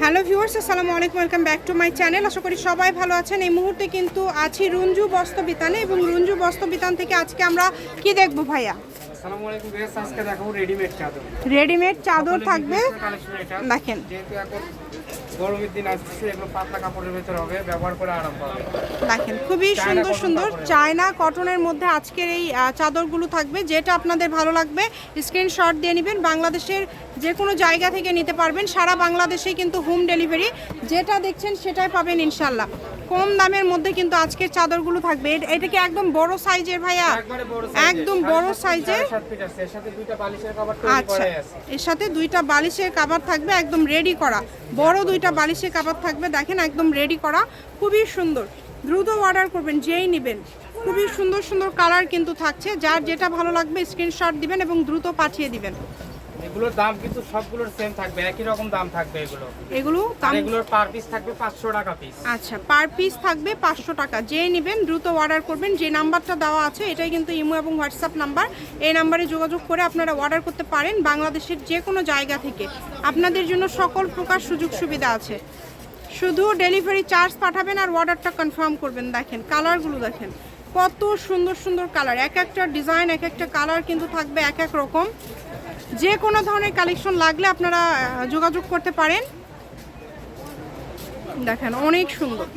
Hello viewers, আসসালামু আলাইকুম, welcome back to my channel. আশা করি সবাই ভালো আছেন। এই মুহূর্তে কিন্তু আছি রঞ্জু বস্ত্রবিতানে এবং রঞ্জু বস্ত্রবিতান থেকে আজকে আমরা কি দেখব ভাইয়া? আসসালামু আলাইকুম আজকে দেখাবো রেডিমেড চাদর। রেডিমেড চাদর থাকবে। দেখেন। যেহেতু এখন গরমের দিন আসছে এগুলো পাতলা কাপড়ের ভেতর হবে ব্যবহার করে আরাম পাবে। দেখেন খুবই সুন্দর সুন্দর চায়না কটনের মধ্যে আজকের এই চাদরগুলো থাকবে যেটা আপনাদের ভালো লাগবে স্ক্রিনশট দিয়ে নেবেন বাংলাদেশের যে কোনো জায়গা থেকে নিতে পারবেন সারা বাংলাদেশে কিন্তু হোম ডেলিভারি যেটা দেখছেন সেটাই পাবেন ইনশাল্লাহ কম দামের মধ্যে কিন্তু আজকের চাদরগুলো থাকবে। এটা কি একদম বড় সাইজের ভাইয়া। একদম বড় সাইজের আছে। এর সাথে দুইটা বালিশের কভার আচ্ছা। এর সাথে দুইটা বালিশের কাবার থাকবে একদম রেডি করা। বড় দুইটা বালিশের কাবার থাকবে দেখেন একদম রেডি করা। খুবই সুন্দর। দ্রুত অর্ডার করবেন যেই নেবেন। খুবই সুন্দর সুন্দর কালার কিন্তু থাকছে। যার যেটা ভালো লাগবে স্ক্রিনশট দিবেন এবং দ্রুত পাঠিয়ে দিবেন। এগুলোর দাম কিন্তু সবগুলোর সেম থাকবে একই রকম দাম থাকবে এগুলো। এগুলো এগুলোর পার পিস থাকবে পাঁচশো টাকা পিস আচ্ছা পার পিস থাকবে পাঁচশো টাকা। যেই নেবেন দ্রুত অর্ডার করবেন। যে নাম্বারটা দেওয়া আছে এটাই কিন্তু ইমো এবং হোয়াটসঅ্যাপ নাম্বার এই নাম্বারে যোগাযোগ করে আপনারা অর্ডার করতে পারেন বাংলাদেশের যে কোনো জায়গা থেকে। আপনাদের জন্য সকল প্রকার সুযোগ সুবিধা আছে। শুধু ডেলিভারি চার্জ পাঠাবেন আর অর্ডারটা কনফার্ম করবেন। দেখেন কালারগুলো দেখেন। কত সুন্দর সুন্দর কালার এক একটা ডিজাইন এক একটা কালার কিন্তু থাকবে এক এক রকম। যে কোনো ধরনের কালেকশন লাগলে আপনারা যোগাযোগ করতে পারেন। দেখেন অনেক সুন্দর।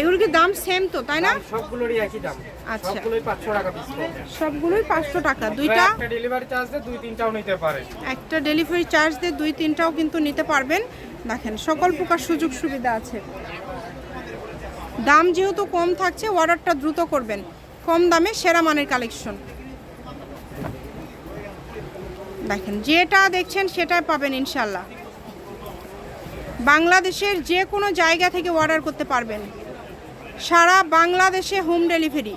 এগুলো কি দাম সেম তো তাই না? সবগুলোরই একই দাম। আচ্ছা। সবগুলোই পাঁচশো টাকা পিস সবগুলোই পাঁচশো টাকা। দুইটা একটা ডেলিভারি চার্জ দিয়ে দুই তিনটাও নিতে পারে। একটা ডেলিভারি চার্জ দিয়ে দুই তিনটাও কিন্তু নিতে পারবেন। দেখেন সকল প্রকার সুযোগ সুবিধা আছে। দাম যেহেতু কম থাকছে অর্ডারটা দ্রুত করবেন। কম দামে সেরা মানের কালেকশন দেখেন, যেটা দেখছেন সেটাই পাবেন ইনশাল্লাহ। বাংলাদেশের যে কোনো জায়গা থেকে অর্ডার করতে পারবেন। সারা বাংলাদেশে হোম ডেলিভারি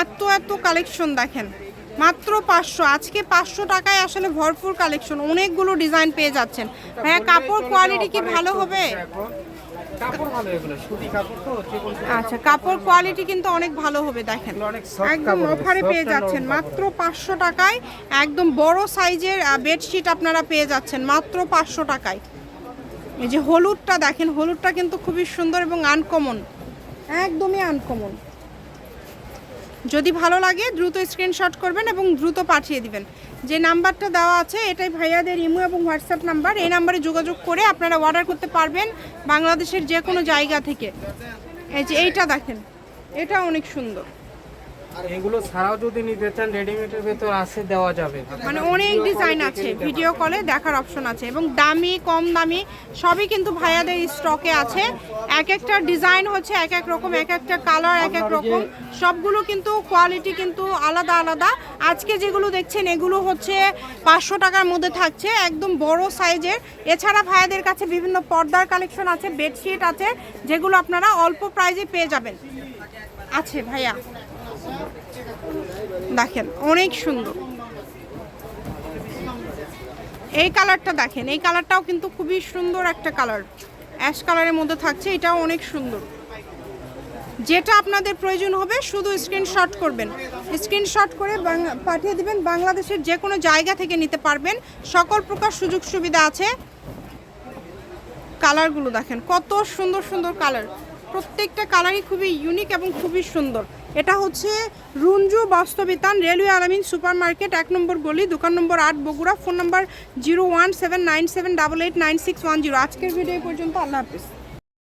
এত এত কালেকশন দেখেন, মাত্র পাঁচশো। আজকে পাঁচশো টাকায় আসলে ভরপুর কালেকশন অনেকগুলো ডিজাইন পেয়ে যাচ্ছেন। হ্যাঁ কাপড় কোয়ালিটি কি ভালো হবে? আচ্ছা কাপড় কোয়ালিটি কিন্তু অনেক ভালো হবে দেখেন। একদম অফারে পেয়ে যাচ্ছেন মাত্র পাঁচশো টাকায় একদম বড় সাইজের বেডশিট আপনারা পেয়ে যাচ্ছেন মাত্র পাঁচশো টাকায়। এই যে হলুদটা দেখেন হলুদটা কিন্তু খুবই সুন্দর এবং আনকমন একদমই আনকমন যদি ভালো লাগে দ্রুত স্ক্রিনশট করবেন এবং দ্রুত পাঠিয়ে দিবেন। যে নাম্বারটা দেওয়া আছে, এটাই ভাইয়াদের ইমো এবং হোয়াটসঅ্যাপ নাম্বার। এই নাম্বারে যোগাযোগ করে আপনারা অর্ডার করতে পারবেন বাংলাদেশের যে কোনো জায়গা থেকে। এই যে এইটা দেখেন এটা অনেক সুন্দর। এগুলো ছাড়াও যদি নিতে চান রেডিমেডের ভেতর আছে দেওয়া যাবে। মানে অনেক ডিজাইন আছে ভিডিও কলে দেখার অপশন আছে এবং দামি কম দামি সবই কিন্তু ভাইয়াদের স্টকে আছে। এক একটা ডিজাইন হচ্ছে এক এক রকম এক একটা কালার এক এক রকম। সবগুলো কিন্তু কোয়ালিটি কিন্তু আলাদা আলাদা। আজকে যেগুলো দেখছেন এগুলো হচ্ছে পাঁচশো টাকার মধ্যে থাকছে একদম বড় সাইজের। এছাড়া ভাইয়াদের কাছে বিভিন্ন পর্দার কালেকশন আছে বেডশিট আছে যেগুলো আপনারা অল্প প্রাইজে পেয়ে যাবেন। আছে ভাইয়া। দেখেন, অনেক সুন্দর। এই কালারটা দেখেন, এই কালারটাও কিন্তু খুবই সুন্দর একটা কালার। অ্যাশ কালারের মধ্যে থাকছে, এটাও অনেক সুন্দর। যেটা আপনাদের প্রয়োজন হবে, শুধু স্ক্রিনশট করবেন। স্ক্রিনশট করে পাঠিয়ে দিবেন, বাংলাদেশের যে কোনো জায়গা থেকে নিতে পারবেন। সকল প্রকার সুযোগ সুবিধা আছে। কালারগুলো দেখেন, কত সুন্দর সুন্দর কালার। প্রত্যেকটা কালারই খুবই ইউনিক এবং খুবই সুন্দর। এটা হচ্ছে রুঞ্জু বাস্তবিতান রেলওয়ে আলামিন সুপার মার্কেট এক নম্বর গলি, দোকান নম্বর আট, Bogura, phone number zero one seven nine seven double eight nine six one zero. আজকের ভিডিও পর্যন্ত, আল্লাহ হাফিজ।